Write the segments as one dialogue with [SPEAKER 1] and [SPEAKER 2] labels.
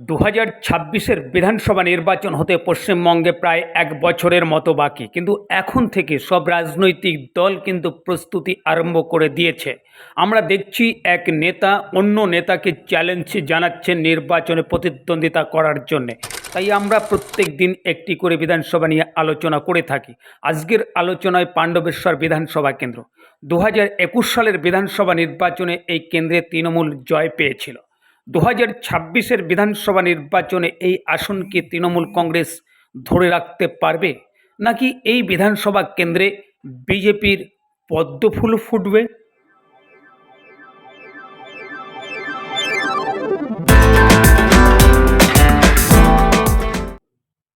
[SPEAKER 1] দু হাজার ছাব্বিশের বিধানসভা নির্বাচন হতে পশ্চিমবঙ্গে প্রায় এক বছরের মতো বাকি। কিন্তু এখন থেকে সব রাজনৈতিক দল কিন্তু প্রস্তুতি আরম্ভ করে দিয়েছে। আমরা দেখছি এক নেতা অন্য নেতাকে চ্যালেঞ্জ জানাচ্ছেন নির্বাচনে প্রতিদ্বন্দ্বিতা করার জন্যে। তাই আমরা প্রত্যেক দিন একটি করে বিধানসভা নিয়ে আলোচনা করে থাকি। আজকের আলোচনায় পাণ্ডবেশ্বর বিধানসভা কেন্দ্র। দু হাজার একুশ সালের বিধানসভা নির্বাচনে এই কেন্দ্রে তৃণমূল জয় পেয়েছিল। দু হাজার ছাব্বিশের বিধানসভা নির্বাচনে এই আসনকে তৃণমূল কংগ্রেস ধরে রাখতে পারবে? নাকি এই বিধানসভা কেন্দ্রে বিজেপির পদ্মফুল ফুটবে?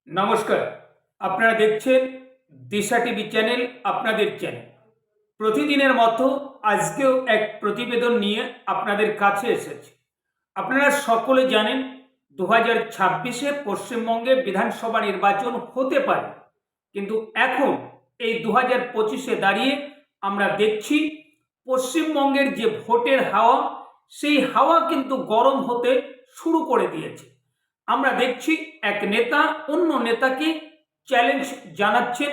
[SPEAKER 1] নমস্কার। আপনারা দেখছেন দিশা টিভি চ্যানেল, আপনাদের চ্যানেল। প্রতিদিনের মতো আজকেও এক প্রতিবেদন নিয়ে আপনাদের কাছে এসেছে। আপনারা সকলে জানেন দু হাজার ছাব্বিশে পশ্চিমবঙ্গে বিধানসভা নির্বাচন হতে পারে, কিন্তু এখন এই দু হাজার পঁচিশে দাঁড়িয়ে আমরা দেখছি পশ্চিমবঙ্গের যে ভোটের হাওয়া, সেই হাওয়া কিন্তু গরম হতে শুরু করে দিয়েছে। আমরা দেখছি এক নেতা অন্য নেতাকে চ্যালেঞ্জ জানাচ্ছেন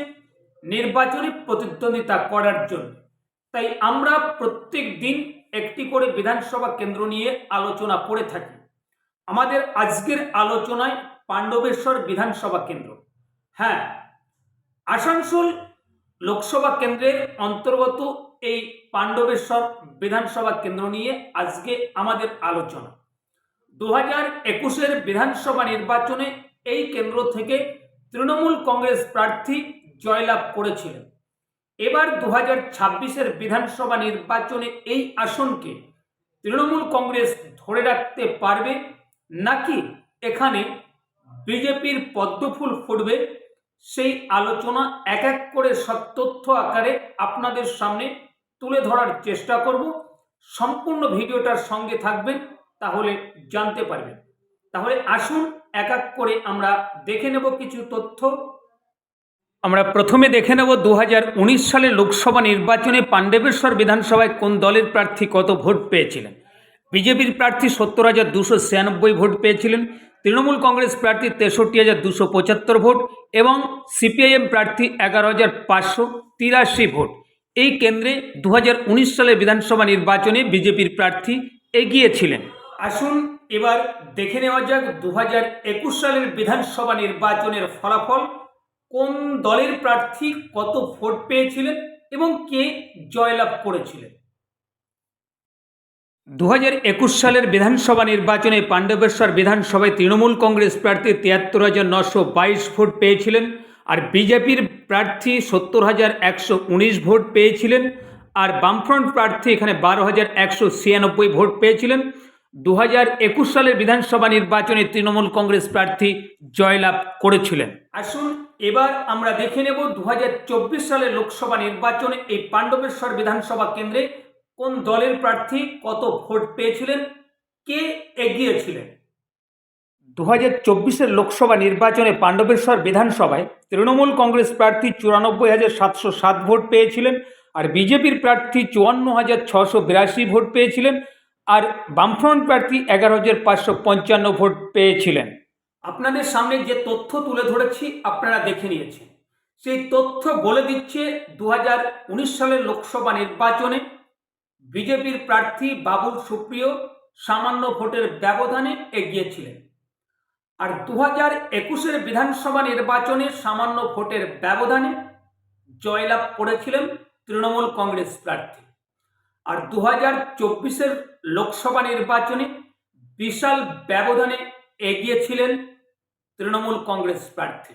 [SPEAKER 1] নির্বাচনে প্রতিদ্বন্দ্বিতা করার জন্য। তাই আমরা প্রত্যেক দিন একটি করে বিধানসভা কেন্দ্র নিয়ে আলোচনা করে থাকি। আমাদের আজকের আলোচনায় পাণ্ডবেশ্বর বিধানসভা কেন্দ্র। হ্যাঁ আসানসোল লোকসভা কেন্দ্রের অন্তর্গত এই পাণ্ডবেশ্বর বিধানসভা কেন্দ্র নিয়ে আজকে আমাদের আলোচনা। দু হাজার একুশের বিধানসভা নির্বাচনে এই কেন্দ্র থেকে তৃণমূল কংগ্রেস প্রার্থী জয়লাভ করেছিলেন। এবার দু হাজার ছাব্বিশের বিধানসভা নির্বাচনে এই আসনকে তৃণমূল কংগ্রেস ধরে রাখতে পারবে নাকি এখানে বিজেপির পদ্মফুল ফুটবে, সেই আলোচনা এক এক করে সব তথ্য আকারে আপনাদের সামনে তুলে ধরার চেষ্টা করব। সম্পূর্ণ ভিডিওটার সঙ্গে থাকবেন, তাহলে জানতে পারবেন। তাহলে আসুন, এক এক করে আমরা দেখে নেব কিছু তথ্য। আমরা প্রথমে দেখে নেব দু সালে লোকসভা নির্বাচনে পাণ্ডবেশ্বর বিধানসভায় কোন দলের প্রার্থী কত ভোট পেয়েছিলেন? বিজেপির প্রার্থী সত্তর হাজার দুশো ছিয়ানব্বই ভোট পেয়েছিলেন, তৃণমূল কংগ্রেস প্রার্থী তেষট্টি হাজার দুশো পঁচাত্তর ভোট এবং সিপিআইএম প্রার্থী এগারো হাজার পাঁচশো তিরাশি ভোট। এই কেন্দ্রে দু সালের বিধানসভা নির্বাচনে বিজেপির প্রার্থী এগিয়েছিলেন। আসুন এবার দেখে নেওয়া যাক দু হাজার একুশ সালের বিধানসভা নির্বাচনের ফলাফল। কোন দলের প্রার্থী কত ভোট পেয়েছিলেন এবং কে জয়লাভ করেছিলেন? দু হাজার একুশ সালের বিধানসভা নির্বাচনে পাণ্ডবেশ্বর বিধানসভায় তৃণমূল কংগ্রেস প্রার্থী তিয়াত্তর হাজার নশো বাইশ ভোট পেয়েছিলেন আর বিজেপির প্রার্থী সত্তর হাজার একশো উনিশ ভোট পেয়েছিলেন আর বামফ্রন্ট প্রার্থী এখানে বারো হাজার একশো ছিয়ানব্বই ভোট পেয়েছিলেন। দু হাজার একুশ সালের বিধানসভা নির্বাচনে তৃণমূল কংগ্রেস প্রার্থী জয়লাভ করেছিলেন। আসুন এবার আমরা দেখে নেব দু সালের লোকসভা নির্বাচনে এই পাণ্ডবেশ্বর বিধানসভা কেন্দ্রে কোন দলের প্রার্থী কত ভোট পেয়েছিলেন, কে এগিয়েছিলেন? দু হাজার চব্বিশের লোকসভা নির্বাচনে পাণ্ডবেশ্বর বিধানসভায় তৃণমূল কংগ্রেস প্রার্থী চুরানব্বই হাজার সাতশো সাত ভোট পেয়েছিলেন আর বিজেপির প্রার্থী চুয়ান্ন হাজার ছশো বিরাশি ভোট পেয়েছিলেন আর বামফ্রন্ট প্রার্থী এগারো হাজার পাঁচশো পঞ্চান্ন ভোট পেয়েছিলেন। আপনাদের সামনে যে তথ্য তুলে ধরেছি, আপনারা দেখে নিয়েছেন। সেই তথ্য বলে দিচ্ছে দু হাজার উনিশ সালের লোকসভা নির্বাচনে বিজেপির প্রার্থী বাবুল সুপ্রিয় সামান্য ভোটের ব্যবধানে এগিয়েছিলেন। আর দু হাজার একুশের বিধানসভা নির্বাচনে সামান্য ভোটের ব্যবধানে জয়লাভ করেছিলেন তৃণমূল কংগ্রেস প্রার্থী। আর দু হাজার চব্বিশের লোকসভা নির্বাচনে বিশাল ব্যবধানে এগিয়েছিলেন তৃণমূল কংগ্রেস প্রার্থী।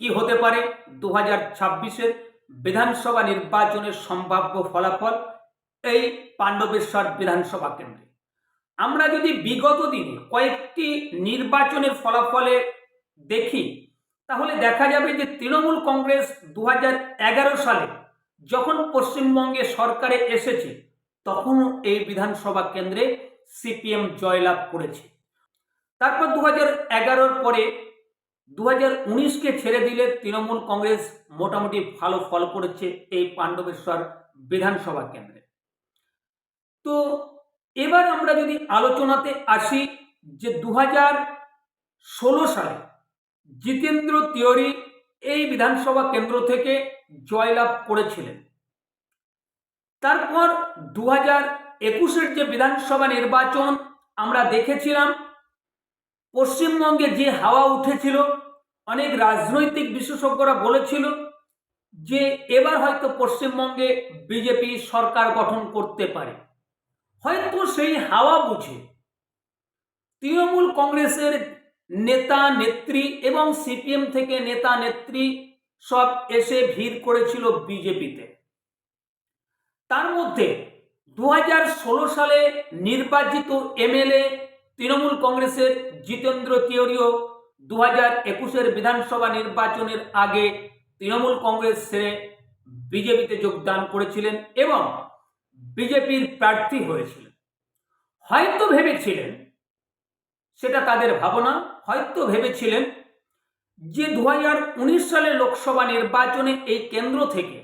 [SPEAKER 1] কি হতে পারে? দু হাজার বিধানসভা নির্বাচনের সম্ভাব্য ফলাফল এই পাণ্ডবেশ্বর বিধানসভা কেন্দ্রে। আমরা যদি বিগত দিনে কয়েকটি নির্বাচনের ফলাফলে দেখি, তাহলে দেখা যাবে যে তৃণমূল কংগ্রেস দু হাজার এগারো সালে যখন পশ্চিমবঙ্গে সরকারে এসেছে, তখনও এই বিধানসভা কেন্দ্রে সিপিএম জয়লাভ করেছে। তারপর দু হাজার এগারোর পরে দু হাজার উনিশকে ছেড়ে দিলে তৃণমূল কংগ্রেস মোটামুটি ভালো ফল করেছে এই পাণ্ডবেশ্বর বিধানসভা কেন্দ্রে। তো এবার আমরা যদি আলোচনাতে আসি যে দু হাজার ষোলো সালে জিতেন্দ্র তিওয়ারি এই বিধানসভা কেন্দ্র থেকে জয়লাভ করেছিলেন। তারপর দু হাজার একুশের যে বিধানসভা নির্বাচন আমরা দেখেছিলাম পশ্চিমবঙ্গে যে হাওয়া উঠেছিল, অনেক রাজনৈতিক বিশেষজ্ঞরা বলেছিল যে এবার হয়তো পশ্চিমবঙ্গে বিজেপি সরকার গঠন করতে পারে। হয়তো সেই হাওয়া বুঝে। তৃণমূল কংগ্রেসের নেতা, নেত্রী এবং সিপিএম থেকে নেতা, নেত্রী সব এসে ভিড় করেছিল বিজেপিতে। তার মধ্যে দু হাজার ষোলো সালে নির্বাচিত এমএলএ তৃণমূল কংগ্রেসের জিতেন্দ্র তিওরিও দু হাজার একুশের বিধানসভা নির্বাচনের আগে তৃণমূল কংগ্রেস ছেড়ে বিজেপিতে যোগদান করেছিলেন এবং বিজেপির প্রার্থী হয়েছিলেন। হয়তো ভেবেছিলেন, সেটা তাদের ভাবনা, হয়তো ভেবেছিলেন যে দু হাজার উনিশ সালের লোকসভা নির্বাচনে এই কেন্দ্র থেকে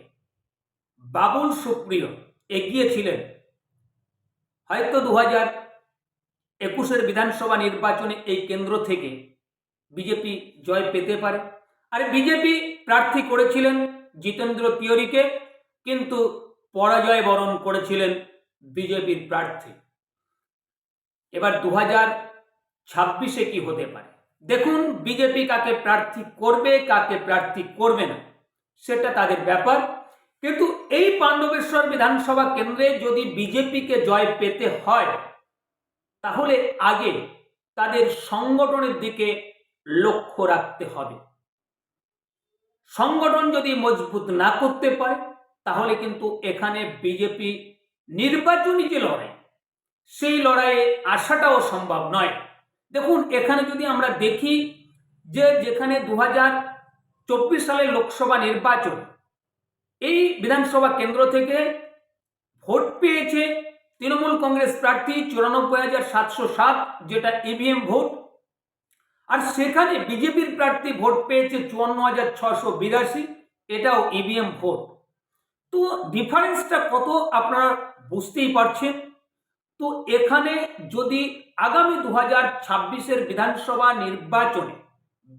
[SPEAKER 1] বাবুল সুপ্রিয় এগিয়েছিলেন। হয়তো দু হাজার একুশের বিধানসভা নির্বাচনে এই কেন্দ্র থেকে বিজেপি জয় পেতে পারে। আর বিজেপি প্রার্থী করেছিলেন জিতেন্দ্র তিওরিকে কিন্তু পরাজয় বরণ করেছিলেন বিজেপির প্রার্থী। এবার দু হাজার ছাব্বিশে কি হতে পারে? দেখুন, বিজেপি কাকে প্রার্থী করবে, কাকে প্রার্থী করবে না, সেটা তাদের ব্যাপার। কিন্তু এই পাণ্ডবেশ্বর বিধানসভা কেন্দ্রে যদি বিজেপিকে জয় পেতে হয় তাহলে আগে তাদের সংগঠনের দিকে লক্ষ্য রাখতে হবে। সংগঠন যদি মজবুত না করতে পারে, তাহলে কিন্তু এখানে বিজেপি নির্বাচনী যে লড়াই, সেই লড়াইয়ে আসাটাও সম্ভব নয়। দেখুন, এখানে যদি আমরা দেখি যে যেখানে দু চব্বিশ সালের লোকসভা নির্বাচন, এই বিধানসভা কেন্দ্র থেকে ভোট পেয়েছে তৃণমূল কংগ্রেস প্রার্থী চুরানব্বই হাজার সাতশো সাত, যেটা ইভিএম ভোট। আর সেখানে বিজেপির প্রার্থী ভোট পেয়েছে চুয়ান্ন হাজার ছশো বিরাশি, এটাও ইভিএম ভোট। তো ডিফারেন্সটা কত আপনারা বুঝতেই পারছেন? তো এখানে যদি আগামী দু হাজার ছাব্বিশের বিধানসভা নির্বাচনে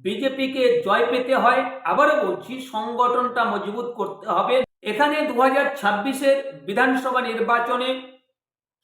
[SPEAKER 1] বিজেপিকে জয় পেতে হয়, আবারও বলছি, সংগঠনটা মজবুত করতে হবে। এখানে দু হাজার ছাব্বিশের বিধানসভা নির্বাচনে